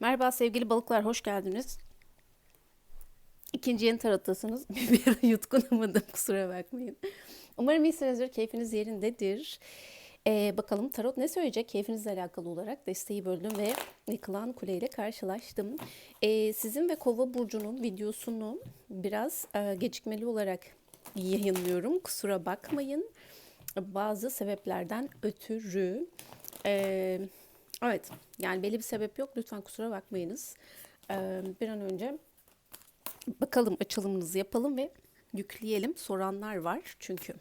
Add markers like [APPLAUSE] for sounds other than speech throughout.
Merhaba sevgili balıklar, hoş geldiniz. İkinci yeni tarottasınız. [LAUGHS] Bir ara yutkunamadım, kusura bakmayın. Umarım iyisinizdir, keyfiniz yerindedir. Ee, bakalım tarot ne söyleyecek keyfinizle alakalı olarak desteği böldüm ve yıkılan kuleyle karşılaştım. Ee, sizin ve kova burcunun videosunu biraz e, gecikmeli olarak yayınlıyorum. Kusura bakmayın. Bazı sebeplerden ötürü. Ee, evet, yani belli bir sebep yok. Lütfen kusura bakmayınız. Ee, bir an önce bakalım açılımınızı yapalım ve yükleyelim. Soranlar var çünkü.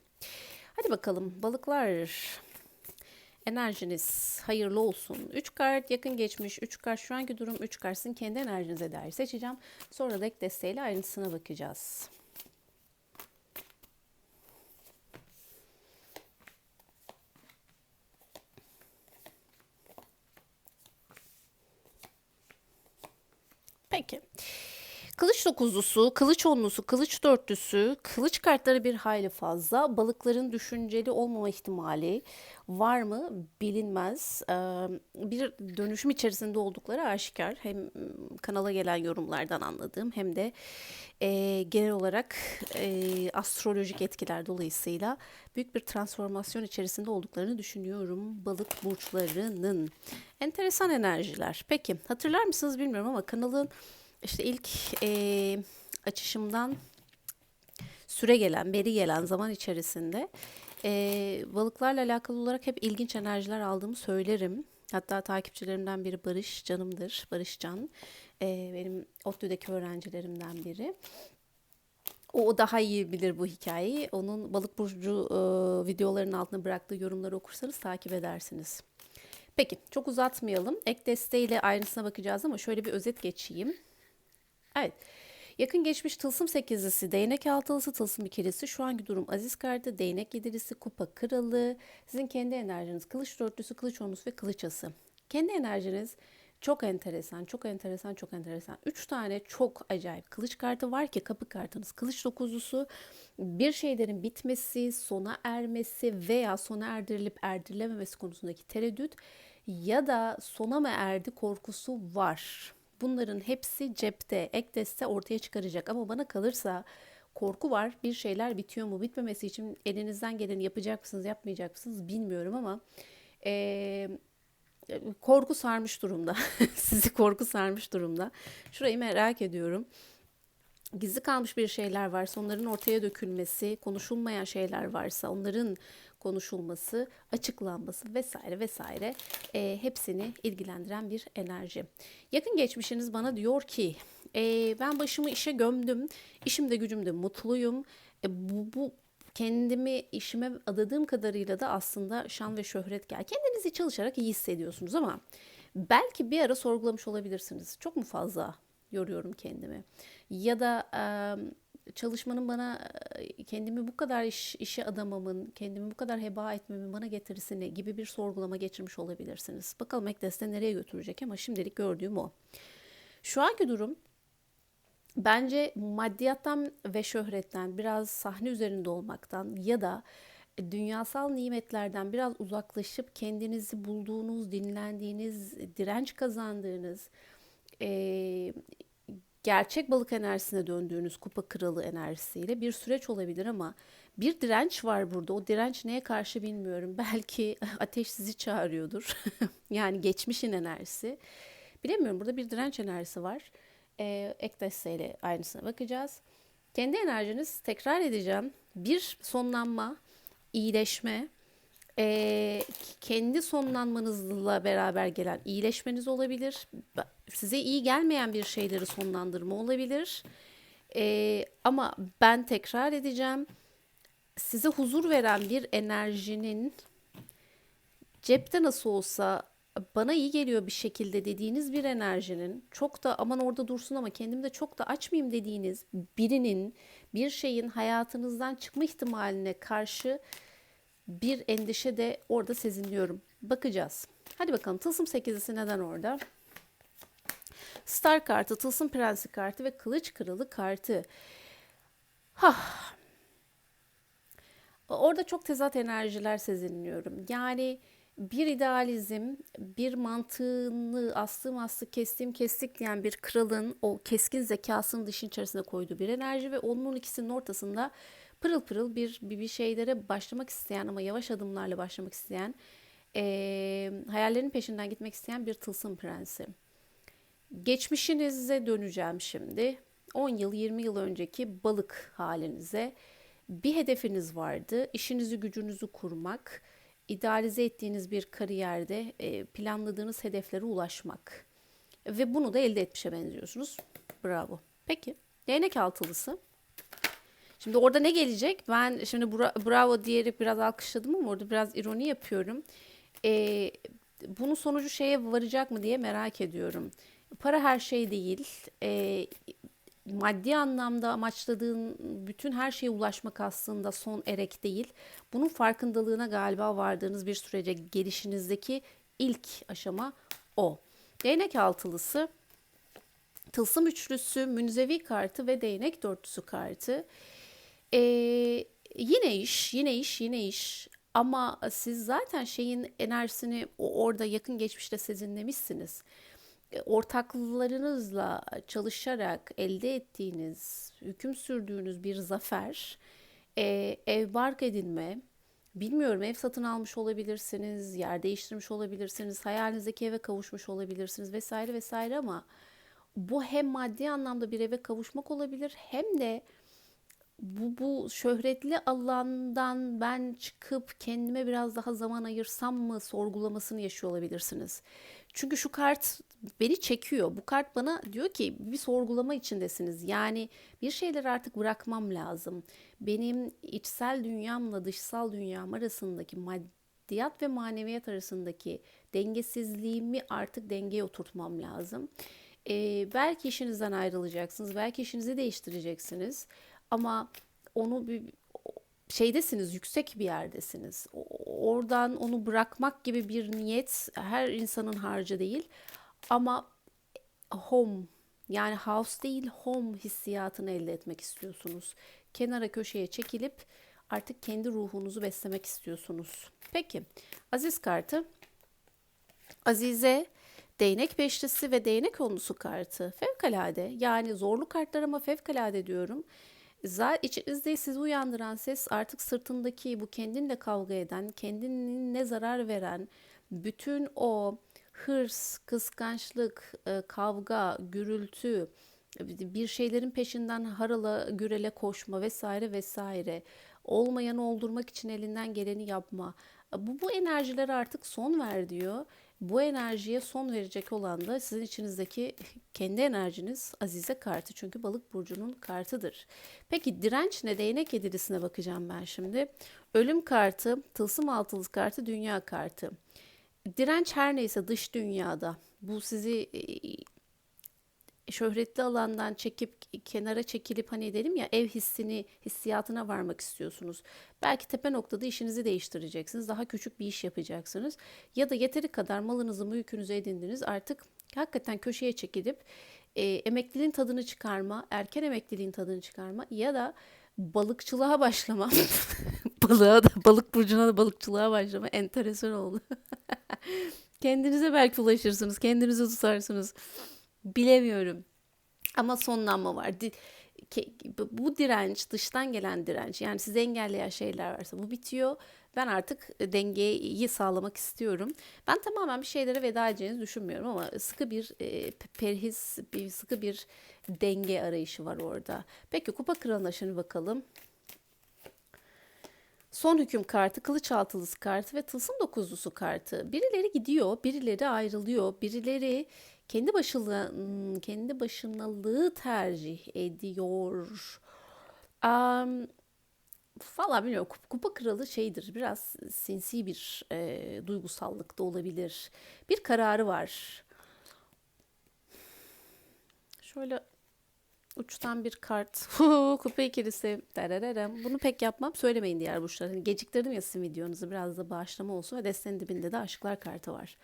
Hadi bakalım balıklar. Enerjiniz hayırlı olsun. 3 kart yakın geçmiş, 3 kart şu anki durum, 3 kart sizin kendi enerjinize dair seçeceğim. Sonra da ek desteğiyle ayrıntısına bakacağız. Peki. Kılıç dokuzlusu, kılıç onlusu, kılıç dörtlüsü, kılıç kartları bir hayli fazla. Balıkların düşünceli olmama ihtimali var mı bilinmez. Ee, bir dönüşüm içerisinde oldukları aşikar. Hem kanala gelen yorumlardan anladığım hem de e, genel olarak e, astrolojik etkiler dolayısıyla büyük bir transformasyon içerisinde olduklarını düşünüyorum balık burçlarının. Enteresan enerjiler. Peki hatırlar mısınız bilmiyorum ama kanalın işte ilk e, açışımdan süre gelen, beri gelen zaman içerisinde e, balıklarla alakalı olarak hep ilginç enerjiler aldığımı söylerim. Hatta takipçilerimden biri Barış Canım'dır. Barış Can. E, benim ODTÜ'deki öğrencilerimden biri. O daha iyi bilir bu hikayeyi. Onun balık burcu e, videolarının altına bıraktığı yorumları okursanız takip edersiniz. Peki çok uzatmayalım. Ek desteğiyle ayrıntısına bakacağız ama şöyle bir özet geçeyim. Evet. Yakın geçmiş tılsım sekizlisi, değnek altılısı, tılsım ikilisi, şu anki durum aziz kartı, değnek yedilisi, kupa kralı, sizin kendi enerjiniz, kılıç dörtlüsü, kılıç onlusu ve kılıç ası. Kendi enerjiniz çok enteresan, çok enteresan, çok enteresan. Üç tane çok acayip kılıç kartı var ki kapı kartınız kılıç dokuzlusu. Bir şeylerin bitmesi, sona ermesi veya sona erdirilip erdirilememesi konusundaki tereddüt ya da sona mı erdi korkusu var. Bunların hepsi cepte, ek deste ortaya çıkaracak. Ama bana kalırsa korku var. Bir şeyler bitiyor mu? Bitmemesi için elinizden geleni yapacak mısınız, yapmayacak mısınız bilmiyorum ama e, korku sarmış durumda. [LAUGHS] Sizi korku sarmış durumda. Şurayı merak ediyorum. Gizli kalmış bir şeyler varsa onların ortaya dökülmesi, konuşulmayan şeyler varsa onların konuşulması, açıklanması vesaire vesaire e, hepsini ilgilendiren bir enerji. Yakın geçmişiniz bana diyor ki e, ben başımı işe gömdüm, işimde gücümde mutluyum. E, bu, bu kendimi işime adadığım kadarıyla da aslında şan ve şöhret gel. Kendinizi çalışarak iyi hissediyorsunuz ama belki bir ara sorgulamış olabilirsiniz. Çok mu fazla yoruyorum kendimi? Ya da e, çalışmanın bana kendimi bu kadar iş, işe adamamın, kendimi bu kadar heba etmemin bana getirisini gibi bir sorgulama geçirmiş olabilirsiniz. Bakalım Ekdes'te nereye götürecek ama şimdilik gördüğüm o. Şu anki durum bence maddiyattan ve şöhretten biraz sahne üzerinde olmaktan ya da dünyasal nimetlerden biraz uzaklaşıp kendinizi bulduğunuz, dinlendiğiniz, direnç kazandığınız, e, gerçek balık enerjisine döndüğünüz kupa kralı enerjisiyle bir süreç olabilir ama bir direnç var burada. O direnç neye karşı bilmiyorum. [LAUGHS] Belki ateş sizi çağırıyordur. [LAUGHS] yani geçmişin enerjisi. Bilemiyorum burada bir direnç enerjisi var. Ee, ek ile aynısına bakacağız. Kendi enerjiniz tekrar edeceğim. Bir sonlanma, iyileşme, e, kendi sonlanmanızla beraber gelen iyileşmeniz olabilir. Size iyi gelmeyen bir şeyleri sonlandırma olabilir. E, ama ben tekrar edeceğim. Size huzur veren bir enerjinin cepte nasıl olsa bana iyi geliyor bir şekilde dediğiniz bir enerjinin çok da aman orada dursun ama kendimi de çok da açmayayım dediğiniz birinin bir şeyin hayatınızdan çıkma ihtimaline karşı bir endişe de orada sezinliyorum. Bakacağız. Hadi bakalım tılsım sekizisi neden orada? Star kartı, tılsım prensi kartı ve kılıç kralı kartı. Hah. Orada çok tezat enerjiler sezinliyorum. Yani bir idealizm, bir mantığını astığım astık, kestiğim kestik diyen bir kralın o keskin zekasını dışın içerisine koyduğu bir enerji ve onun ikisinin ortasında pırıl pırıl bir, bir, şeylere başlamak isteyen ama yavaş adımlarla başlamak isteyen, e, hayallerin peşinden gitmek isteyen bir tılsım prensi. Geçmişinize döneceğim şimdi. 10 yıl, 20 yıl önceki balık halinize. Bir hedefiniz vardı. İşinizi, gücünüzü kurmak idealize ettiğiniz bir kariyerde planladığınız hedeflere ulaşmak. Ve bunu da elde etmişe benziyorsunuz. Bravo. Peki. Değnek altılısı. Şimdi orada ne gelecek? Ben şimdi bra- bravo diyerek biraz alkışladım ama orada biraz ironi yapıyorum. Ee, bunun sonucu şeye varacak mı diye merak ediyorum. Para her şey değil. Ee, maddi anlamda amaçladığın bütün her şeye ulaşmak aslında son erek değil. Bunun farkındalığına galiba vardığınız bir sürece gelişinizdeki ilk aşama o. Değnek altılısı, tılsım üçlüsü, münzevi kartı ve değnek dörtlüsü kartı. Ee, yine iş, yine iş, yine iş. Ama siz zaten şeyin enerjisini orada yakın geçmişte sezinlemişsiniz. E, ortaklarınızla çalışarak elde ettiğiniz, hüküm sürdüğünüz bir zafer, e, ev bark edinme, bilmiyorum ev satın almış olabilirsiniz, yer değiştirmiş olabilirsiniz, hayalinizdeki eve kavuşmuş olabilirsiniz vesaire vesaire ama bu hem maddi anlamda bir eve kavuşmak olabilir hem de bu, bu şöhretli alandan ben çıkıp kendime biraz daha zaman ayırsam mı sorgulamasını yaşıyor olabilirsiniz. Çünkü şu kart beni çekiyor. Bu kart bana diyor ki bir sorgulama içindesiniz. Yani bir şeyleri artık bırakmam lazım. Benim içsel dünyamla dışsal dünyam arasındaki maddiyat ve maneviyat arasındaki dengesizliğimi artık dengeye oturtmam lazım. Ee, belki işinizden ayrılacaksınız, belki işinizi değiştireceksiniz. Ama onu bir şeydesiniz, yüksek bir yerdesiniz. Oradan onu bırakmak gibi bir niyet her insanın harcı değil. Ama home yani house değil home hissiyatını elde etmek istiyorsunuz. Kenara köşeye çekilip artık kendi ruhunuzu beslemek istiyorsunuz. Peki Aziz kartı. Azize değnek beşlisi ve değnek onlusu kartı. Fevkalade yani zorlu kartlar ama fevkalade diyorum. Zaten içinizde sizi uyandıran ses artık sırtındaki bu kendinle kavga eden, kendine zarar veren bütün o hırs, kıskançlık, e, kavga, gürültü, bir şeylerin peşinden harala gürele koşma vesaire vesaire olmayanı oldurmak için elinden geleni yapma. Bu, bu enerjilere artık son ver diyor. Bu enerjiye son verecek olan da sizin içinizdeki kendi enerjiniz Azize kartı. Çünkü balık burcunun kartıdır. Peki direnç ne? Değnek yedilisine bakacağım ben şimdi. Ölüm kartı, tılsım altılı kartı, dünya kartı. Direnç her neyse dış dünyada. Bu sizi şöhretli alandan çekip kenara çekilip hani dedim ya ev hissini hissiyatına varmak istiyorsunuz. Belki tepe noktada işinizi değiştireceksiniz. Daha küçük bir iş yapacaksınız. Ya da yeteri kadar malınızı mülkünüzü edindiniz. Artık hakikaten köşeye çekilip e, emekliliğin tadını çıkarma, erken emekliliğin tadını çıkarma ya da balıkçılığa başlama. [LAUGHS] Balığa da balık burcuna da balıkçılığa başlama enteresan oldu. [LAUGHS] Kendinize belki ulaşırsınız, kendinizi tutarsınız. Bilemiyorum. Ama sonlanma var. Bu direnç, dıştan gelen direnç yani sizi engelleyen şeyler varsa bu bitiyor. Ben artık dengeyi sağlamak istiyorum. Ben tamamen bir şeylere veda edeceğinizi düşünmüyorum ama sıkı bir e, perhiz, bir sıkı bir denge arayışı var orada. Peki kupa kralına şimdi bakalım. Son hüküm kartı, kılıç altılısı kartı ve tılsım dokuzlusu kartı. Birileri gidiyor, birileri ayrılıyor, birileri kendi başına kendi başınalığı tercih ediyor. Um, Valla bilmiyorum kupa kralı şeydir biraz sinsi bir e, duygusallık da olabilir. Bir kararı var. Şöyle uçtan bir kart. [LAUGHS] kupa ikilisi. Bunu pek yapmam. Söylemeyin diğer burçlar. Hani geciktirdim ya sizin videonuzu. Biraz da bağışlama olsun. Ve destenin dibinde de aşklar kartı var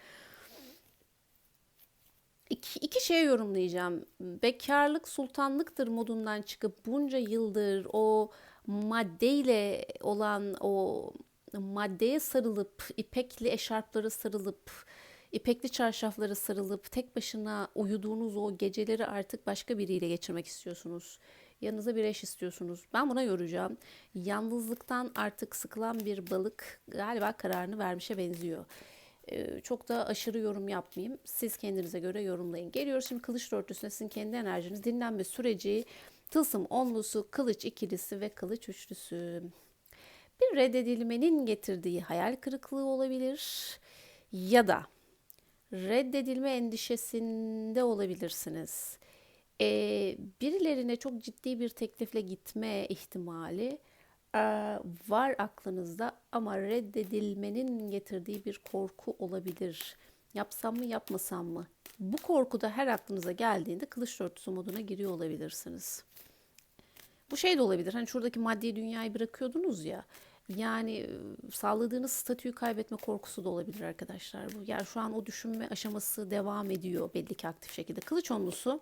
iki, iki şey yorumlayacağım. Bekarlık sultanlıktır modundan çıkıp bunca yıldır o maddeyle olan o maddeye sarılıp, ipekli eşarplara sarılıp, ipekli çarşaflara sarılıp tek başına uyuduğunuz o geceleri artık başka biriyle geçirmek istiyorsunuz. Yanınıza bir eş istiyorsunuz. Ben buna yoracağım. Yalnızlıktan artık sıkılan bir balık galiba kararını vermişe benziyor. Ee, çok da aşırı yorum yapmayayım. Siz kendinize göre yorumlayın. Geliyoruz şimdi kılıç dörtlüsüne sizin kendi enerjiniz, dinlenme süreci, tılsım onlusu, kılıç ikilisi ve kılıç üçlüsü. Bir reddedilmenin getirdiği hayal kırıklığı olabilir ya da reddedilme endişesinde olabilirsiniz. Ee, birilerine çok ciddi bir teklifle gitme ihtimali var aklınızda ama reddedilmenin getirdiği bir korku olabilir. Yapsam mı yapmasam mı? Bu korku da her aklınıza geldiğinde kılıç dörtlüsü moduna giriyor olabilirsiniz. Bu şey de olabilir. Hani şuradaki maddi dünyayı bırakıyordunuz ya. Yani e, sağladığınız statüyü kaybetme korkusu da olabilir arkadaşlar. Bu yani şu an o düşünme aşaması devam ediyor belli ki aktif şekilde. Kılıç onlusu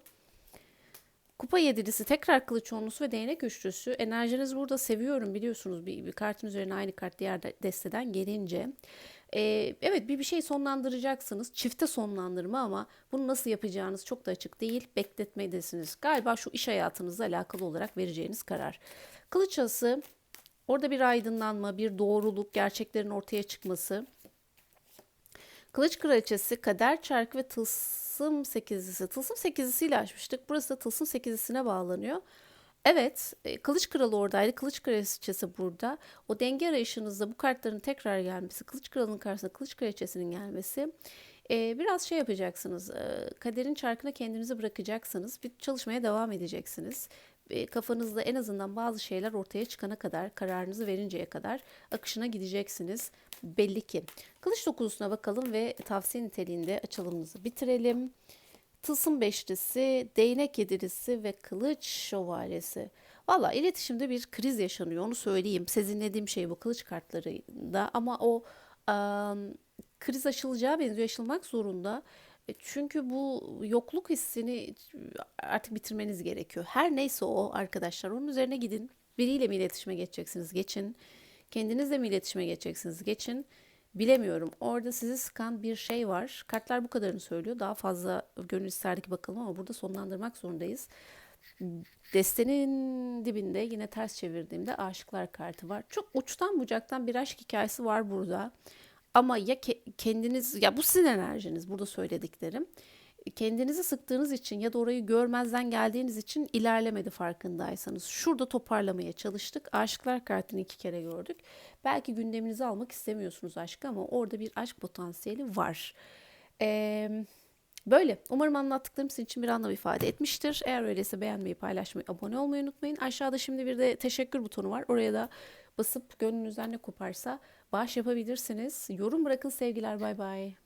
Kupa yedilisi, tekrar kılıç onlusu ve değnek üçlüsü. Enerjiniz burada seviyorum biliyorsunuz. Bir, bir kartın üzerine aynı kart diğer de- desteden gelince. Ee, evet bir bir şey sonlandıracaksınız. Çifte sonlandırma ama bunu nasıl yapacağınız çok da açık değil. Bekletmedesiniz. Galiba şu iş hayatınızla alakalı olarak vereceğiniz karar. Kılıç orada bir aydınlanma, bir doğruluk, gerçeklerin ortaya çıkması. Kılıç kraliçesi, kader çarkı ve tılsım sekizlisi. Tılsım sekizlisiyle açmıştık. Burası da tılsım sekizlisine bağlanıyor. Evet, e, Kılıç Kralı oradaydı. Kılıç Kraliçesi burada. O denge arayışınızda bu kartların tekrar gelmesi, Kılıç Kralı'nın karşısına Kılıç Kraliçesi'nin gelmesi e, biraz şey yapacaksınız. e, kaderin çarkına kendinizi bırakacaksınız. Bir çalışmaya devam edeceksiniz. E, kafanızda en azından bazı şeyler ortaya çıkana kadar, kararınızı verinceye kadar akışına gideceksiniz. Belli ki. Kılıç dokulusuna bakalım ve tavsiye niteliğinde açılımımızı bitirelim. Tılsım beşlisi, değnek yedilisi ve kılıç şövalyesi. Valla iletişimde bir kriz yaşanıyor onu söyleyeyim. Sezinlediğim şey bu kılıç kartlarında ama o am, kriz aşılacağı benziyor aşılmak zorunda. E, Çünkü bu yokluk hissini artık bitirmeniz gerekiyor. Her neyse o arkadaşlar onun üzerine gidin. Biriyle mi iletişime geçeceksiniz? Geçin. Kendinizle mi iletişime geçeceksiniz? Geçin. Bilemiyorum. Orada sizi sıkan bir şey var. Kartlar bu kadarını söylüyor. Daha fazla gönül isterdi ki bakalım ama burada sonlandırmak zorundayız. Destenin dibinde yine ters çevirdiğimde aşıklar kartı var. Çok uçtan bucaktan bir aşk hikayesi var burada. Ama ya ke- kendiniz ya bu sizin enerjiniz burada söylediklerim. Kendinizi sıktığınız için ya da orayı görmezden geldiğiniz için ilerlemedi farkındaysanız. Şurada toparlamaya çalıştık. Aşıklar kartını iki kere gördük. Belki gündeminize almak istemiyorsunuz aşkı ama orada bir aşk potansiyeli var. Eee Böyle. Umarım anlattıklarım sizin için bir anlam ifade etmiştir. Eğer öyleyse beğenmeyi, paylaşmayı, abone olmayı unutmayın. Aşağıda şimdi bir de teşekkür butonu var. Oraya da basıp gönlünüzden ne koparsa bağış yapabilirsiniz. Yorum bırakın sevgiler. Bay bay.